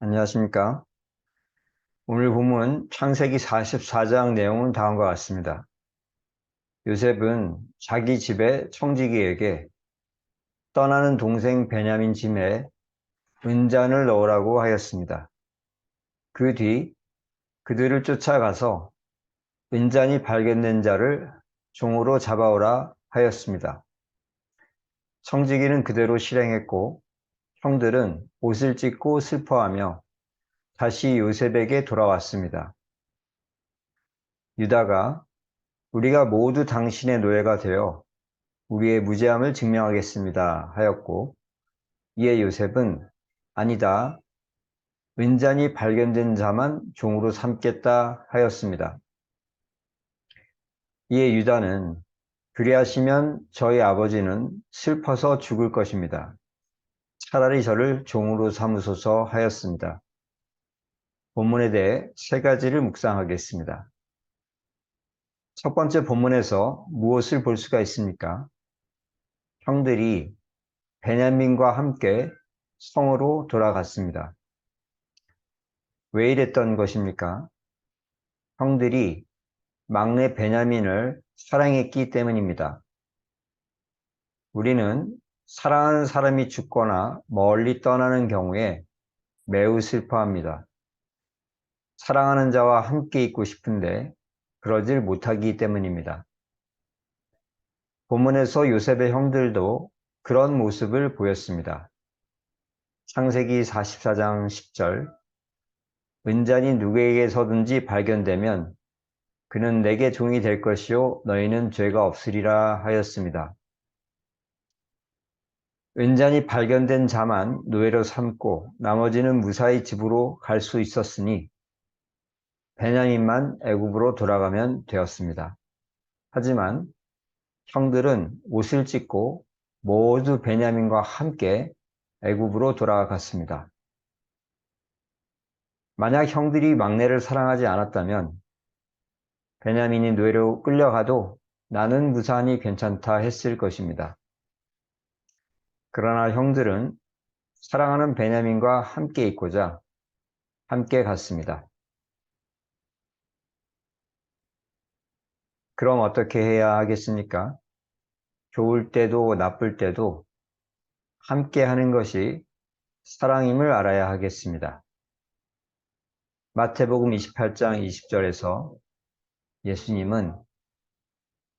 안녕하십니까. 오늘 본문 창세기 44장 내용은 다음과 같습니다. 요셉은 자기 집의 청지기에게 떠나는 동생 베냐민 짐에 은잔을 넣으라고 하였습니다. 그 뒤 그들을 쫓아가서 은잔이 발견된 자를 종으로 잡아오라 하였습니다. 청지기는 그대로 실행했고 형들은 옷을 찢고 슬퍼하며 다시 요셉에게 돌아왔습니다. 유다가 우리가 모두 당신의 노예가 되어 우리의 무죄함을 증명하겠습니다 하였고 이에 요셉은 아니다. 은잔이 발견된 자만 종으로 삼겠다 하였습니다. 이에 유다는 그리하시면 저희 아버지는 슬퍼서 죽을 것입니다. 차라리 저를 종으로 삼으소서 하였습니다. 본문에 대해 세 가지를 묵상하겠습니다. 첫 번째 본문에서 무엇을 볼 수가 있습니까? 형들이 베냐민과 함께 성으로 돌아갔습니다. 왜 이랬던 것입니까? 형들이 막내 베냐민을 사랑했기 때문입니다. 우리는 사랑하는 사람이 죽거나 멀리 떠나는 경우에 매우 슬퍼합니다. 사랑하는 자와 함께 있고 싶은데 그러질 못하기 때문입니다. 본문에서 요셉의 형들도 그런 모습을 보였습니다. 창세기 44장 10절 은잔이 누구에게서든지 발견되면 그는 내게 종이 될 것이요 너희는 죄가 없으리라 하였습니다. 은잔이 발견된 자만 노예로 삼고 나머지는 무사히 집으로 갈 수 있었으니 베냐민만 애굽으로 돌아가면 되었습니다. 하지만 형들은 옷을 찢고 모두 베냐민과 함께 애굽으로 돌아갔습니다. 만약 형들이 막내를 사랑하지 않았다면 베냐민이 노예로 끌려가도 나는 무사하니 괜찮다 했을 것입니다. 그러나 형들은 사랑하는 베냐민과 함께 있고자 함께 갔습니다. 그럼 어떻게 해야 하겠습니까? 좋을 때도 나쁠 때도 함께 하는 것이 사랑임을 알아야 하겠습니다. 마태복음 28장 20절에서 예수님은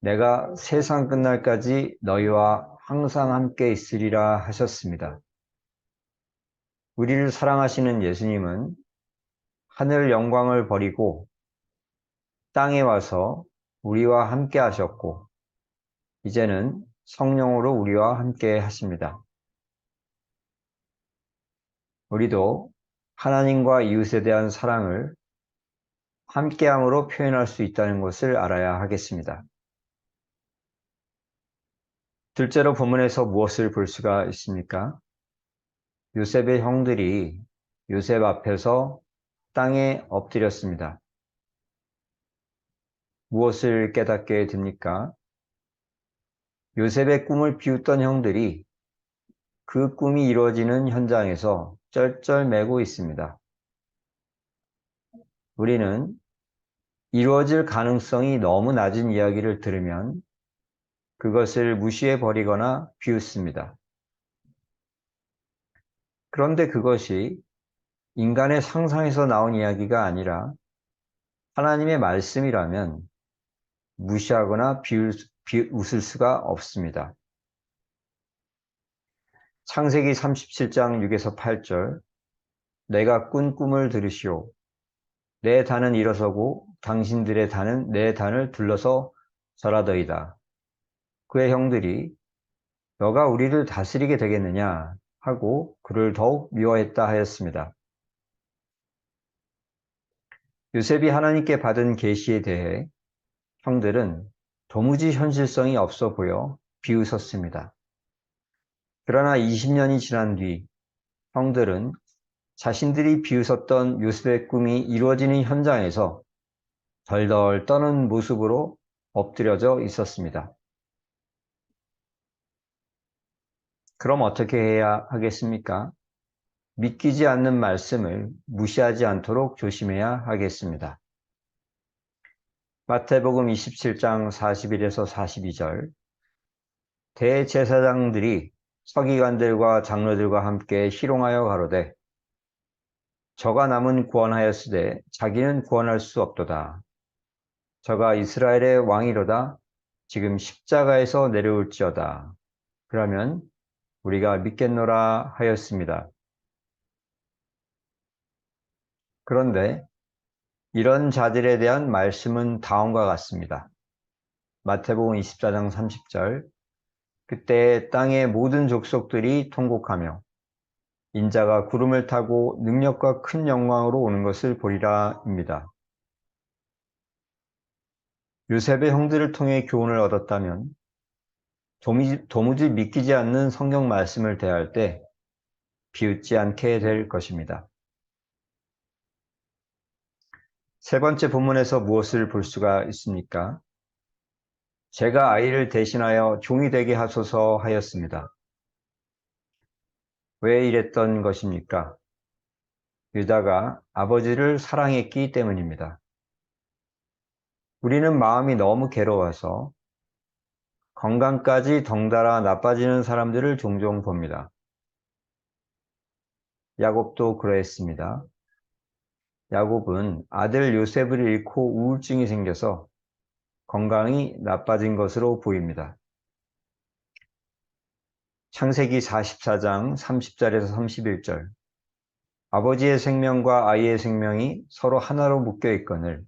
내가 세상 끝날까지 너희와 항상 함께 있으리라 하셨습니다. 우리를 사랑하시는 예수님은 하늘 영광을 버리고 땅에 와서 우리와 함께 하셨고, 이제는 성령으로 우리와 함께 하십니다. 우리도 하나님과 이웃에 대한 사랑을 함께함으로 표현할 수 있다는 것을 알아야 하겠습니다. 둘째로 본문에서 무엇을 볼 수가 있습니까? 요셉의 형들이 요셉 앞에서 땅에 엎드렸습니다. 무엇을 깨닫게 됩니까? 요셉의 꿈을 비웃던 형들이 그 꿈이 이루어지는 현장에서 쩔쩔매고 있습니다. 우리는 이루어질 가능성이 너무 낮은 이야기를 들으면 그것을 무시해 버리거나 비웃습니다. 그런데 그것이 인간의 상상에서 나온 이야기가 아니라 하나님의 말씀이라면 무시하거나 비웃, 비웃을 수가 없습니다. 창세기 37장 6에서 8절 내가 꾼 꿈을 들으시오. 내 단은 일어서고 당신들의 단은 내 단을 둘러서 절하더이다. 그의 형들이 너가 우리를 다스리게 되겠느냐 하고 그를 더욱 미워했다 하였습니다. 요셉이 하나님께 받은 계시에 대해 형들은 도무지 현실성이 없어 보여 비웃었습니다. 그러나 20년이 지난 뒤 형들은 자신들이 비웃었던 요셉의 꿈이 이루어지는 현장에서 덜덜 떠는 모습으로 엎드려져 있었습니다. 그럼 어떻게 해야 하겠습니까? 믿기지 않는 말씀을 무시하지 않도록 조심해야 하겠습니다. 마태복음 27장 41에서 42절 대제사장들이 서기관들과 장로들과 함께 희롱하여 가로되 저가 남은 구원하였으되 자기는 구원할 수 없도다. 저가 이스라엘의 왕이로다. 지금 십자가에서 내려올지어다. 그러면 우리가 믿겠노라 하였습니다. 그런데 이런 자들에 대한 말씀은 다음과 같습니다. 마태복음 24장 30절 그때 땅의 모든 족속들이 통곡하며 인자가 구름을 타고 능력과 큰 영광으로 오는 것을 보리라입니다. 요셉의 형들을 통해 교훈을 얻었다면 도무지 믿기지 않는 성경 말씀을 대할 때 비웃지 않게 될 것입니다. 세 번째 본문에서 무엇을 볼 수가 있습니까? 제가 아이를 대신하여 종이 되게 하소서 하였습니다. 왜 이랬던 것입니까? 유다가 아버지를 사랑했기 때문입니다. 우리는 마음이 너무 괴로워서 건강까지 덩달아 나빠지는 사람들을 종종 봅니다. 야곱도 그러했습니다. 야곱은 아들 요셉을 잃고 우울증이 생겨서 건강이 나빠진 것으로 보입니다. 창세기 44장 30절에서 31절 아버지의 생명과 아이의 생명이 서로 하나로 묶여 있거늘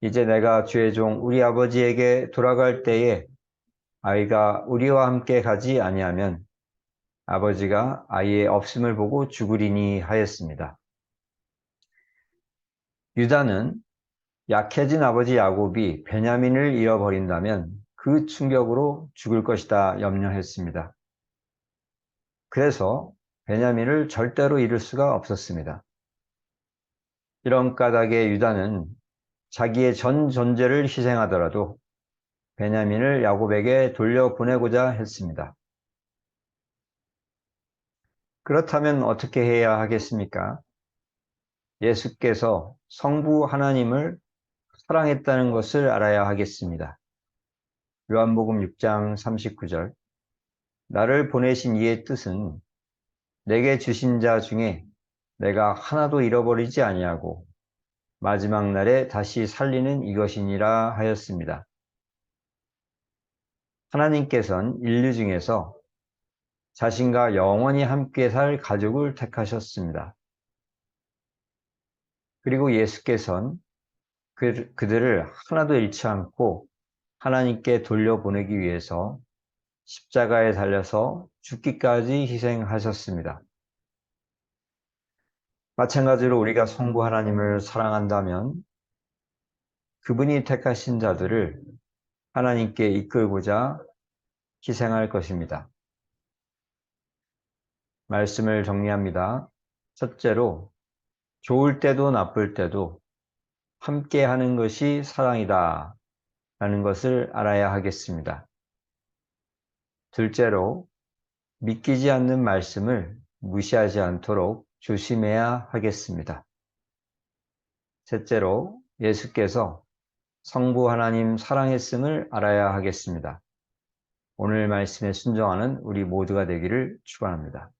이제 내가 주의 종 우리 아버지에게 돌아갈 때에 아이가 우리와 함께 가지 아니하면 아버지가 아이의 없음을 보고 죽으리니 하였습니다. 유다는 약해진 아버지 야곱이 베냐민을 잃어버린다면 그 충격으로 죽을 것이다 염려했습니다. 그래서 베냐민을 절대로 잃을 수가 없었습니다. 이런 까닭에 유다는 자기의 전 존재를 희생하더라도 베냐민을 야곱에게 돌려보내고자 했습니다. 그렇다면 어떻게 해야 하겠습니까? 예수께서 성부 하나님을 사랑했다는 것을 알아야 하겠습니다. 요한복음 6장 39절 나를 보내신 이의 뜻은 내게 주신 자 중에 내가 하나도 잃어버리지 아니하고 마지막 날에 다시 살리는 이것이니라 하였습니다. 하나님께서는 인류 중에서 자신과 영원히 함께 살 가족을 택하셨습니다. 그리고 예수께서는 그, 그들을 하나도 잃지 않고 하나님께 돌려보내기 위해서 십자가에 달려서 죽기까지 희생하셨습니다. 마찬가지로 우리가 성부 하나님을 사랑한다면 그분이 택하신 자들을 하나님께 이끌고자 희생할 것입니다. 말씀을 정리합니다. 첫째로 좋을 때도 나쁠 때도 함께 하는 것이 사랑이다 라는 것을 알아야 하겠습니다. 둘째로 믿기지 않는 말씀을 무시하지 않도록 조심해야 하겠습니다. 셋째로 예수께서 성부 하나님 사랑했음을 알아야 하겠습니다. 오늘 말씀에 순종하는 우리 모두가 되기를 축원합니다.